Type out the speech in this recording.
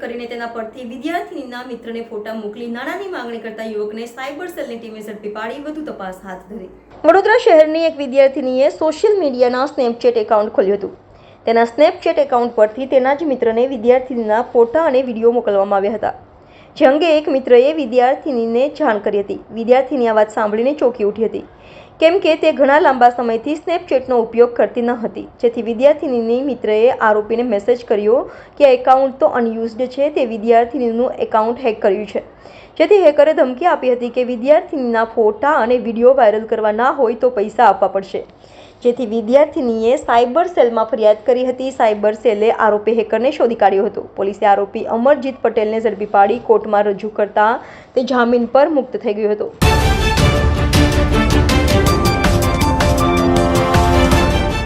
કરીને તેના પરથી વિદ્યાર્થીનીના મિત્રને ફોટા મોકલી નાણાંની માંગણી કરતા યુવકને સાયબર સેલની ટીમે ઝડપી પાડી, વધુ તપાસ હાથ ધરી. વડોદરા શહેરની એક વિદ્યાર્થીનીએ સોશિયલ મીડિયાના સ્નેપચેટ એકાઉન્ટ ખોલ્યું હતું. તેના સ્નેપચેટ એકાઉન્ટ પરથી તેના જ મિત્રને વિદ્યાર્થીનીના ફોટા અને વીડિયો મોકલવામાં આવ્યા હતા. જે અંગે એક મિત્રએ વિદ્યાર્થીનીને જાણ કરી હતી. વિદ્યાર્થીની આ વાત સાંભળીને ચોંકી ઉઠી હતી. કેમ કે તે ઘણા લાંબા સમયથી સ્નેપચેટનો ઉપયોગ કરતી ન હતી. જેથી વિદ્યાર્થીનીની મિત્રએ આરોપીને મેસેજ કર્યો કે એકાઉન્ટ તો અનયુઝડ છે, તે વિદ્યાર્થીનીનું એકાઉન્ટ હેક કર્યું છે. જેથી હેકરે ધમકી આપી હતી કે વિદ્યાર્થિનીના ફોટા અને વીડિયો વાયરલ કરવા ના હોય તો પૈસા આપવા પડશે. જેથી વિદ્યાર્થીનીએ સાયબર સેલમાં ફરિયાદ કરી હતી. સાયબર સેલે આરોપી હેકરને શોધી કાઢ્યો હતો. પોલીસે આરોપી અમરજીત પટેલને ઝડપી પાડી કોર્ટમાં રજૂ કરતા તે જામીન પર મુક્ત થઈ ગયો હતો.